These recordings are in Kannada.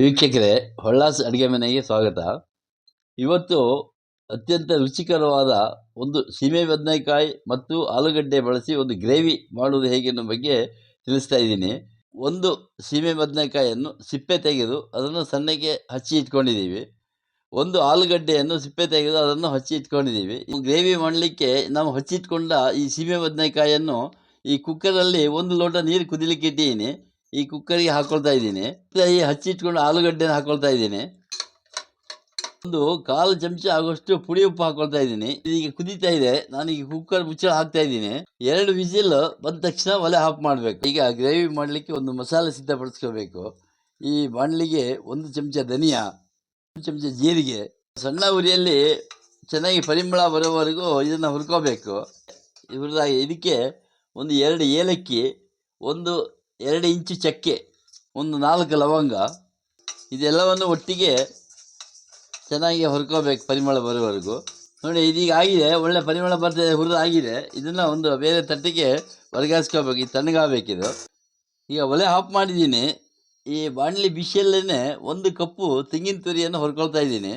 ವೀಕ್ಷಕರೇ ಹೊಳ್ಳಾಸ್ ಅಡುಗೆ ಮನೆಗೆ ಸ್ವಾಗತ. ಇವತ್ತು ಅತ್ಯಂತ ರುಚಿಕರವಾದ ಒಂದು ಸೀಮೆ ಬದನೆಕಾಯಿ ಮತ್ತು ಆಲೂಗಡ್ಡೆ ಬಳಸಿ ಒಂದು ಗ್ರೇವಿ ಮಾಡುವುದು ಹೇಗೆ ಅನ್ನೋ ಬಗ್ಗೆ ತಿಳಿಸ್ತಾ ಇದ್ದೀನಿ. ಒಂದು ಸೀಮೆ ಬದನೆಕಾಯಿಯನ್ನು ಸಿಪ್ಪೆ ತೆಗೆದು ಅದನ್ನು ಸಣ್ಣಗೆ ಹಚ್ಚಿ ಇಟ್ಕೊಂಡಿದ್ದೀವಿ. ಒಂದು ಆಲೂಗಡ್ಡೆಯನ್ನು ಸಿಪ್ಪೆ ತೆಗೆದು ಅದನ್ನು ಹಚ್ಚಿ ಇಟ್ಕೊಂಡಿದ್ದೀವಿ. ಗ್ರೇವಿ ಮಾಡಲಿಕ್ಕೆ ನಾವು ಹಚ್ಚಿಟ್ಕೊಂಡ ಈ ಸೀಮೆ ಬದನೆಕಾಯಿಯನ್ನು ಈ ಕುಕ್ಕರಲ್ಲಿ ಒಂದು ಲೋಟ ನೀರು ಕುದಿಲಿಕ್ಕೆ ಇಟ್ಟಿದ್ದೀನಿ. ಈ ಕುಕ್ಕರಿಗೆ ಹಾಕೊಳ್ತಾ ಇದ್ದೀನಿ. ಈ ಹಚ್ಚಿಟ್ಕೊಂಡು ಆಲೂಗಡ್ಡೆನ ಹಾಕೊಳ್ತಾ ಇದ್ದೀನಿ. ಒಂದು ಕಾಲು ಚಮಚ ಆಗುವಷ್ಟು ಪುಡಿ ಉಪ್ಪು ಹಾಕೊಳ್ತಾ ಇದ್ದೀನಿ. ಇದೀಗ ಕುದೀತಾ ಇದೆ. ನಾನು ಈಗ ಕುಕ್ಕರ್ ಮುಚ್ಚಳ ಹಾಕ್ತಾ ಇದ್ದೀನಿ. ಎರಡು ವಿಸಿಲ್ ಬಂದ ತಕ್ಷಣ ಒಲೆ ಆಫ್ ಮಾಡಬೇಕು. ಈಗ ಗ್ರೇವಿ ಮಾಡಲಿಕ್ಕೆ ಒಂದು ಮಸಾಲೆ ಸಿದ್ಧಪಡಿಸ್ಕೋಬೇಕು. ಈ ಬಾಣಲಿಗೆ ಒಂದು ಚಮಚ ಧನಿಯಾ, ಒಂದು ಚಮಚ ಜೀರಿಗೆ. ಸಣ್ಣ ಉರಿಯಲ್ಲಿ ಚೆನ್ನಾಗಿ ಪರಿಮಳ ಬರೋವರೆಗೂ ಇದನ್ನು ಹುರ್ಕೋಬೇಕು. ಹುರಿದಾಗ ಇದಕ್ಕೆ ಒಂದು ಎರಡು ಏಲಕ್ಕಿ, ಒಂದು ಎರಡು ಇಂಚು ಚಕ್ಕೆ, ಒಂದು ನಾಲ್ಕು ಲವಂಗ, ಇದೆಲ್ಲವನ್ನು ಒಟ್ಟಿಗೆ ಚೆನ್ನಾಗಿ ಹುರ್ಕೋಬೇಕು ಪರಿಮಳ ಬರೋವರೆಗೂ ನೋಡಿ, ಇದೀಗ ಆಗಿದೆ, ಒಳ್ಳೆ ಪರಿಮಳ ಬರ್ತದೆ, ಹುರಿದು ಆಗಿದೆ. ಇದನ್ನು ಒಂದು ಬೇರೆ ತಟ್ಟಿಗೆ ವರ್ಗಾಯಿಸ್ಕೋಬೇಕು ಇದು. ತಣ್ಣಗಾಗಬೇಕಿದು ಈಗ ಒಲೆ ಆಫ್ ಮಾಡಿದ್ದೀನಿ. ಈ ಬಾಣಲಿ ಬಿಸಿಯಲ್ಲೇ ಒಂದು ಕಪ್ಪು ತೆಂಗಿನ ತುರಿಯನ್ನು ಹೊರ್ಕೊಳ್ತಾ ಇದ್ದೀನಿ.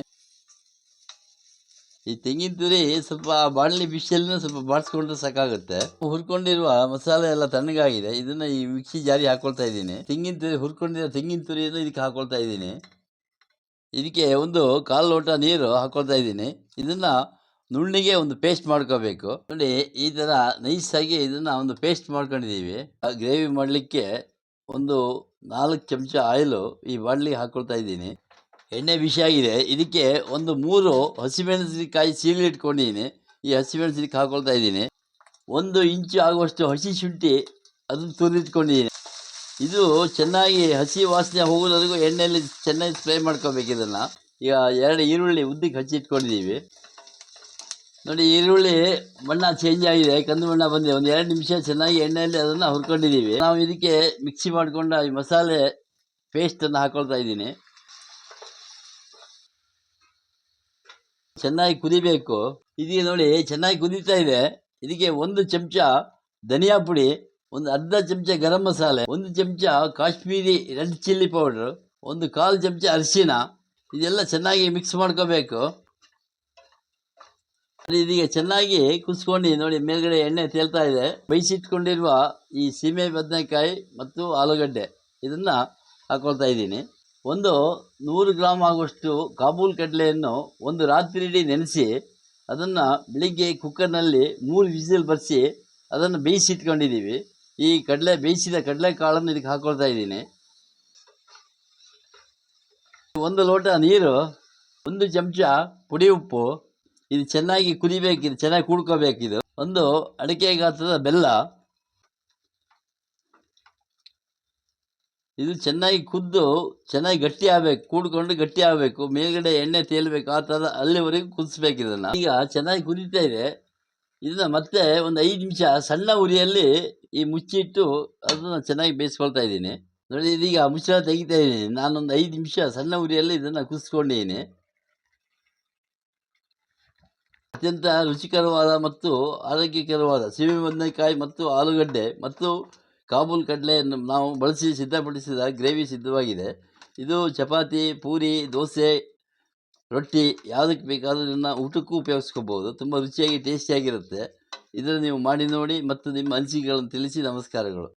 ಈ ತೆಂಗಿನ ತುರಿ ಸ್ವಲ್ಪ ಬಾಣಲಿ ಬಿಸಿಯಲ್ಲೇ ಸ್ವಲ್ಪ ಬಾಡಿಸ್ಕೊಂಡ್ರೆ ಸಾಕಾಗುತ್ತೆ. ಹುರ್ಕೊಂಡಿರುವ ಮಸಾಲೆ ಎಲ್ಲ ತಣ್ಣಗಾಗಿದೆ. ಇದನ್ನ ಈ ಮಿಕ್ಸಿ ಜಾರಿ ಹಾಕೊಳ್ತಾ ಇದ್ದೀನಿ. ತೆಂಗಿನ ತುರಿ ಹುರ್ಕೊಂಡಿರೋ ತೆಂಗಿನ ತುರಿಯನ್ನು ಇದಕ್ಕೆ ಹಾಕೊಳ್ತಾ ಇದ್ದೀನಿ. ಇದಕ್ಕೆ ಒಂದು ಕಾಲು ಲೋಟ ನೀರು ಹಾಕೊಳ್ತಾ ಇದ್ದೀನಿ. ಇದನ್ನ ನುಣ್ಣಿಗೆ ಒಂದು ಪೇಸ್ಟ್ ಮಾಡ್ಕೋಬೇಕು. ನೋಡಿ, ಈ ಥರ ನೈಸಾಗಿ ಇದನ್ನು ಒಂದು ಪೇಸ್ಟ್ ಮಾಡ್ಕೊಂಡಿದ್ದೀವಿ. ಗ್ರೇವಿ ಮಾಡಲಿಕ್ಕೆ ಒಂದು ನಾಲ್ಕು ಚಮಚ ಆಯಿಲು ಈ ಬಾಣಲಿಗೆ ಹಾಕೊಳ್ತಾ ಇದ್ದೀನಿ. ಎಣ್ಣೆ ಬಿಸಿ ಆಗಿದೆ. ಇದಕ್ಕೆ ಒಂದು ಮೂರು ಹಸಿಮೆಣಸಿನಕಾಯಿ ಸೀಳಿ ಇಟ್ಕೊಂಡಿದ್ದೀನಿ ಈ ಹಸಿಮೆಣಸಿನಕಾಯಿ ಹಾಕೊಳ್ತಾ ಇದ್ದೀನಿ. ಒಂದು ಇಂಚು ಆಗುವಷ್ಟು ಹಸಿ ಶುಂಠಿ ಅದನ್ನು ತುರಿದಿಟ್ಕೊಂಡಿದ್ದೀನಿ ಇದು ಚೆನ್ನಾಗಿ ಹಸಿ ವಾಸನೆ ಹೋಗೋದವರೆಗೂ ಎಣ್ಣೆಯಲ್ಲಿ ಚೆನ್ನಾಗಿ ಸ್ಪ್ರೇ ಮಾಡ್ಕೋಬೇಕು ಇದನ್ನು. ಈಗ ಎರಡು ಈರುಳ್ಳಿ ಉದ್ದಕ್ಕೆ ಹಚ್ಚಿಟ್ಕೊಂಡಿದ್ದೀವಿ ನೋಡಿ, ಈರುಳ್ಳಿ ಬಣ್ಣ ಚೇಂಜ್ ಆಗಿದೆ. ಕಂದು ಬಣ್ಣ ಬಂದಿದೆ. ಒಂದು ಎರಡು ನಿಮಿಷ ಚೆನ್ನಾಗಿ ಎಣ್ಣೆಯಲ್ಲಿ ಅದನ್ನು ಹುರ್ಕೊಂಡಿದ್ದೀವಿ ನಾವು ಇದಕ್ಕೆ ಮಿಕ್ಸಿ ಮಾಡಿಕೊಂಡ ಈ ಮಸಾಲೆ ಪೇಸ್ಟನ್ನು ಹಾಕೊಳ್ತಾ ಇದ್ದೀನಿ. ಚೆನ್ನಾಗಿ ಕುದಿಬೇಕು. ಇದೀಗ ನೋಡಿ, ಚೆನ್ನಾಗಿ ಕುದೀತಾ ಇದೆ. ಇದಕ್ಕೆ ಒಂದು ಚಮಚ ಧನಿಯಾ ಪುಡಿ, ಒಂದು ಅರ್ಧ ಚಮಚ ಗರಂ ಮಸಾಲೆ, ಒಂದು ಚಮಚ ಕಾಶ್ಮೀರಿ ರೆಡ್ ಚಿಲ್ಲಿ ಪೌಡ್ರು, ಒಂದು ಕಾಲು ಚಮಚ ಅರಿಶಿನ ಇದೆಲ್ಲ ಚೆನ್ನಾಗಿ ಮಿಕ್ಸ್ ಮಾಡ್ಕೋಬೇಕು. ಇದೀಗ ಚೆನ್ನಾಗಿ ಕುದಿಸ್ಕೊಂಡು, ನೋಡಿ, ಮೇಲ್ಗಡೆ ಎಣ್ಣೆ ತೇಲ್ತಾ ಇದೆ. ಬೇಯಿಸಿಟ್ಕೊಂಡಿರುವ ಈ ಸೀಮೆ ಬದನೆಕಾಯಿ ಮತ್ತು ಆಲೂಗಡ್ಡೆ, ಇದನ್ನು ಹಾಕೊಳ್ತಾ ಇದ್ದೀನಿ. ಒಂದು ನೂರು ಗ್ರಾಮ್ ಆಗುವಷ್ಟು ಕಾಬೂಲ್ ಕಡಲೆಯನ್ನು ಒಂದು ರಾತ್ರಿ ಇಡೀ ನೆನೆಸಿ ಅದನ್ನು ಬೆಳಿಗ್ಗೆ ಕುಕ್ಕರ್ನಲ್ಲಿ ಮೂರು ವಿಸಿಲ್ ಬರೆಸಿ ಅದನ್ನು ಬೇಯಿಸಿಟ್ಕೊಂಡಿದ್ದೀವಿ. ಈ ಕಡಲೆ ಬೇಯಿಸಿದ ಕಡಲೆ ಕಾಳನ್ನು ಇದಕ್ಕೆ ಹಾಕೊಳ್ತಾ ಇದ್ದೀನಿ. ಒಂದು ಲೋಟ ನೀರು, ಒಂದು ಚಮಚ ಪುಡಿ ಉಪ್ಪು, ಇದು ಚೆನ್ನಾಗಿ ಕುದಿಬೇಕಿದು ಚೆನ್ನಾಗಿ ಕೂಡ್ಕೋಬೇಕಿದು ಒಂದು ಅಡಿಕೆ ಗಾತ್ರದ ಬೆಲ್ಲ ಇದು ಚೆನ್ನಾಗಿ ಕುದ್ದು, ಚೆನ್ನಾಗಿ ಗಟ್ಟಿ ಆಗಬೇಕು, ಕೂಡ್ಕೊಂಡು ಗಟ್ಟಿ ಆಗಬೇಕು, ಮೇಲ್ಗಡೆ ಎಣ್ಣೆ ತೇಲ್ಬೇಕು, ಆ ಥರ ಅಲ್ಲಿವರೆಗೂ ಕುದಿಸ್ಬೇಕು ಇದನ್ನು. ಈಗ ಚೆನ್ನಾಗಿ ಕುದೀತಾ ಇದೆ. ಇದನ್ನು ಮತ್ತೆ ಒಂದು ಐದು ನಿಮಿಷ ಸಣ್ಣ ಉರಿಯಲ್ಲಿ ಈ ಮುಚ್ಚಿಟ್ಟು ಅದನ್ನು ಚೆನ್ನಾಗಿ ಬೇಯಿಸ್ಕೊಳ್ತಾ ಇದ್ದೀನಿ. ನೋಡಿ, ಇದೀಗ ಮುಚ್ಚಳ ತೆಗಿತಾ ಇದ್ದೀನಿ. ನಾನೊಂದು ಐದು ನಿಮಿಷ ಸಣ್ಣ ಉರಿಯಲ್ಲಿ ಇದನ್ನು ಕುದಿಸ್ಕೊಂಡಿದ್ದೀನಿ ಅತ್ಯಂತ ರುಚಿಕರವಾದ ಮತ್ತು ಆರೋಗ್ಯಕರವಾದ ಸಿಹಿ ಬದನೆಕಾಯಿ ಮತ್ತು ಆಲೂಗಡ್ಡೆ ಮತ್ತು ಕಾಬೂಲ್ ಕಡಲೆಯನ್ನು ನಾವು ಬಳಸಿ ಸಿದ್ಧಪಡಿಸಿದ ಗ್ರೇವಿ ಸಿದ್ಧವಾಗಿದೆ. ಇದು ಚಪಾತಿ, ಪೂರಿ, ದೋಸೆ, ರೊಟ್ಟಿ ಯಾವುದಕ್ಕೆ ಬೇಕಾದರೂ ಇದನ್ನು ಊಟಕ್ಕೂ ಉಪಯೋಗಿಸ್ಕೋಬೋದು ತುಂಬ ರುಚಿಯಾಗಿ, ಟೇಸ್ಟಿಯಾಗಿರುತ್ತೆ. ಇದನ್ನು ನೀವು ಮಾಡಿ ನೋಡಿ ಮತ್ತು ನಿಮ್ಮ ಅನಿಸಿಕೆಗಳನ್ನು ತಿಳಿಸಿ ನಮಸ್ಕಾರಗಳು.